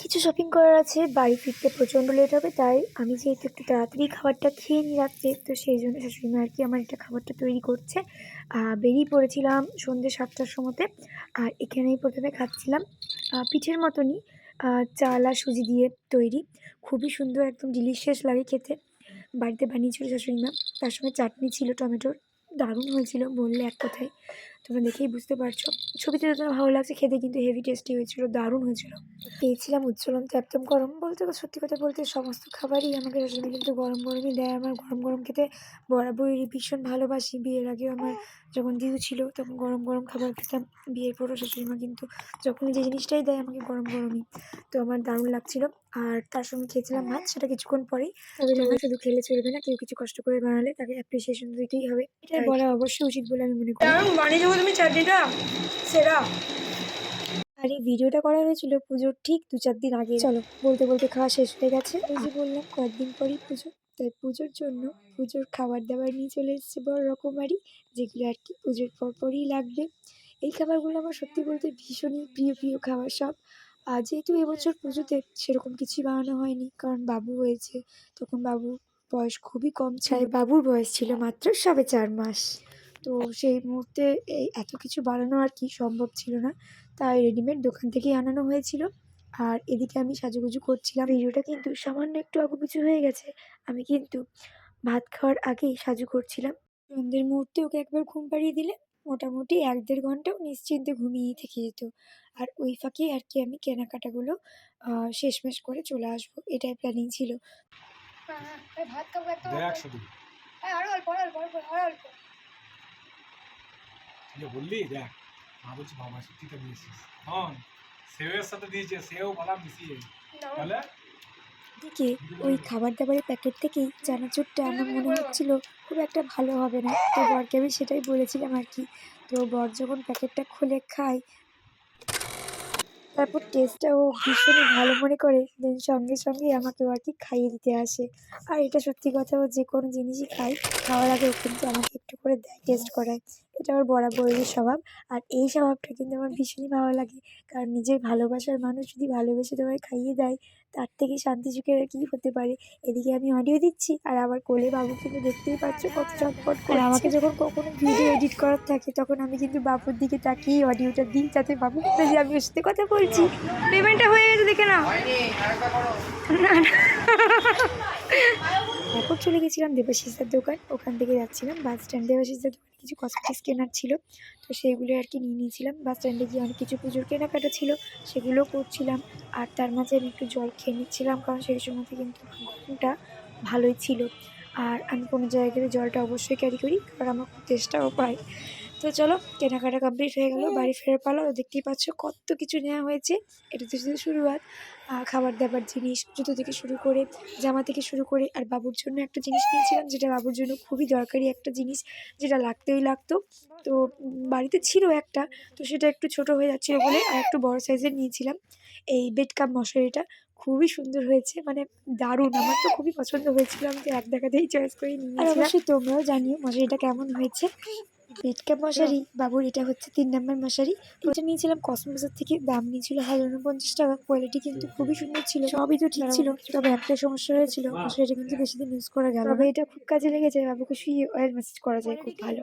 কিছু শপিং করার আছে, বাড়ি ফিরতে প্রচণ্ড লেট হবে, তাই আমি যেহেতু একটু তাড়াতাড়ি খাবারটা খেয়ে নিই রাত্রে, তো সেই জন্য শাশুড়ি মা আর কি আমার এটা খাবারটা তৈরি করছে। বেরিয়ে পড়েছিলাম সন্ধ্যে সাতটার সময়তে, আর এখানেই প্রথমে খাচ্ছিলাম। পিঠের মতনই চাল আর সুজি দিয়ে তৈরি। খুবই সুন্দর, একদম ডিলিশিয়াস লাগে খেতে। বাড়িতে বানিয়েছিল শাশুড়ি মা তার সঙ্গে চাটনি ছিল, টমেটোর। দারুণ হয়েছিল, বললে এক কথায়। তোমরা দেখেই বুঝতে পারছ। ছবিতে যতটা ভালো লাগছে খেতে কিন্তু হেভি টেস্টি হয়েছিল দারুণ হয়েছিল। পেয়েছিলাম উচ্চলন্ত একদম গরম বলতে সত্যি কথা বলতে সমস্ত খাবারই আমাকে শাশুড়ি কিন্তু গরম গরমই দেয়। আমার গরম গরম খেতে বরাবরই ভীষণ ভালোবাসি। বিয়ের আগেও আমার যখন দিদু ছিল তখন গরম গরম খাবার খেতাম। বিয়ের পরও শাশুড়ি মা কিন্তু যখনই যে জিনিসটাই দেয় আমাকে গরম গরমই। তো আমার দারুণ লাগছিল। আর তার সঙ্গে খেয়েছিলাম ভাত সেটা কিছুক্ষণ পরেই। তবে জানা শুধু খেলে চলবে না কেউ কিছু কষ্ট করে বানালে তাকে অ্যাপ্রিসিয়েশন দিতেই হবে। এটা বলা অবশ্যই উচিত বলে আমি মনে করি। তুমি চাটনিটা সেরা। আর এই ভিডিওটা করা হয়েছিল পুজোর ঠিক দু চার দিন আগে। চলো বলতে বলতে খাওয়া শেষ হয়ে গেছে। ওই যে বললাম কয়েকদিন পরই পুজো। তাই পুজোর জন্য পুজোর খাবার দাবার নিয়ে চলে এসেছে বড় রকমারি যেগুলো আর কি পুজোর পর পরই লাগবে। এই খাবারগুলো আমার সত্যি বলতে ভীষণই প্রিয় প্রিয় খাবার সব। আর যেহেতু এবছর পুজোতে সেরকম কিছুই বানানো হয়নি কারণ বাবু হয়েছে তখন বাবু বয়স খুবই কম ছিল। বাবুর বয়স ছিল মাত্র সবে চার মাস। তো সেই মুহূর্তে এই এত কিছু বানানো আর কি সম্ভব ছিল না। তাই রেডিমেড দোকান থেকেই আনানো হয়েছিল। আর এদিকে আমি সাজুগুজু করছিলাম। ভিডিওটা কিন্তু সামান্য একটু আগুপিছু হয়ে গেছে। আমি কিন্তু ভাত খাওয়ার আগেই সাজু করছিলাম। সন্ধ্যের মুহূর্তে ওকে একবার ঘুম পাড়িয়ে দিলে মোটামুটি এক দেড় ঘন্টাও নিশ্চিন্তে ঘুমিয়েই থেকে যেত। আর ওই ফাঁকে আর কি আমি কেনাকাটাগুলো শেষমেশ করে চলে আসব। এটাই প্ল্যানিং ছিল। হ্যাঁ হ্যাঁ ভাত খাব একদম অল্প। হ্যাঁ আরও অল্প অল্প অল্প অল্প। যে বললি দেখ মা বলছি বাবা সত্যিটা দিয়েছিস হন সেওয়ের সাথে দিয়েছে সেও বাদাম মিশিয়ে। তাহলে? দিকে ওই খাবার দাবারের প্যাকেট থেকেই চানাচুরটা আমার মনে হচ্ছিল খুব একটা ভালো হবে না। তো বরকে আমি সেটাই বলেছিলাম আর কি। তো বর যখন প্যাকেটটা খুলে খায় তারপর টেস্টটা ও ভীষণই ভালো মনে করে দেন সঙ্গে সঙ্গে আমাকে আর কি খাইয়ে দিতে আসে। আর এটা সত্যি কথা ও যে কোনো জিনিসই খাই খাওয়ার আগে ও কিন্তু আমাকে একটু করে দেয় টেস্ট করায়। এটা আমার বরাবরের স্বভাব। আর এই স্বভাবটা কিন্তু আমার ভীষণই ভালো লাগে। কারণ নিজের ভালোবাসার মানুষ যদি ভালোবেসে তোমায় খাইয়ে দেয় তার থেকে শান্তি সুখের আর কী হতে পারে। এদিকে আমি অডিও দিচ্ছি আর আবার কোলে বাবু কিন্তু দেখতেই পাচ্ছ কত চটপট করে আমাকে যখন কখনো ভিডিও এডিট করার থাকে তখন আমি কিন্তু বাবুর দিকে তাকিয়ে অডিওটা দিই যাতে বাবু যে আমি ওর সাথে কথা বলছি। পেমেন্টটা হয়ে গেছে দেখে নাও। তারপর চলে গেছিলাম দেবাশিসের দোকান। ওখান থেকে যাচ্ছিলাম বাস স্ট্যান্ড দেবাশিসের দোকানে কিছু কসমেটিক্স কেনার ছিল। তো সেইগুলো আর কি নিয়ে নিয়েছিলাম। বাস স্ট্যান্ডে গিয়ে অনেক কিছু পুজোর কেনাকাটা ছিল সেগুলো করছিলাম। আর তার মাঝে আমি একটু জল খেয়ে নিচ্ছিলাম, কারণ সেই সময়তে কিন্তু গরমটা ভালোই ছিল। আর আমি কোনো জায়গায় জলটা অবশ্যই ক্যারি করি, কারণ আমার খুব চেষ্টাও পায়। তো চলো কেনাকাটা কমপ্লিট হয়ে গেল বাড়ি ফেরার পালা দেখতেই পাচ্ছ কত কিছু নেওয়া হয়েছে। এটা তো শুধু শুরুয়াত। খাবার দাবার জিনিস জুতো থেকে শুরু করে জামা থেকে শুরু করে আর বাবুর জন্য একটা জিনিস নিয়েছিলাম যেটা বাবুর জন্য খুবই দরকারি একটা জিনিস যেটা লাগতেই লাগতো। তো বাড়িতে ছিল একটা তো সেটা একটু ছোট হয়ে যাচ্ছিল বলে আর একটু বড় সাইজের নিয়েছিলাম। এই বেড কাপ মশারিটা খুবই সুন্দর হয়েছে মানে দারুণ। আমার তো খুবই পছন্দ হয়েছিল আমি তো এক দেখাতেই চয়েস করে নিয়ে আর অবশ্যই তোমরাও জানিও মশারিটা কেমন হয়েছে। কাপ মশারি বাবুর এটা হচ্ছে তিন নাম্বার মশারি। এটা নিয়েছিলাম কসমোসের থেকে দাম নিয়েছিল হাজার উনপঞ্চাশ টাকা। কোয়ালিটি কিন্তু খুবই সুন্দর ছিল। সবই তো ঠিক ছিল। তবে একটা সমস্যা হয়েছিল মশারিটা কিন্তু বেশি দিন ইউজ করা গেল তবে এটা খুব কাজে লেগেছে বাবুকে শুয়ে অয়েল মেসেজ করা যায় খুব ভালো।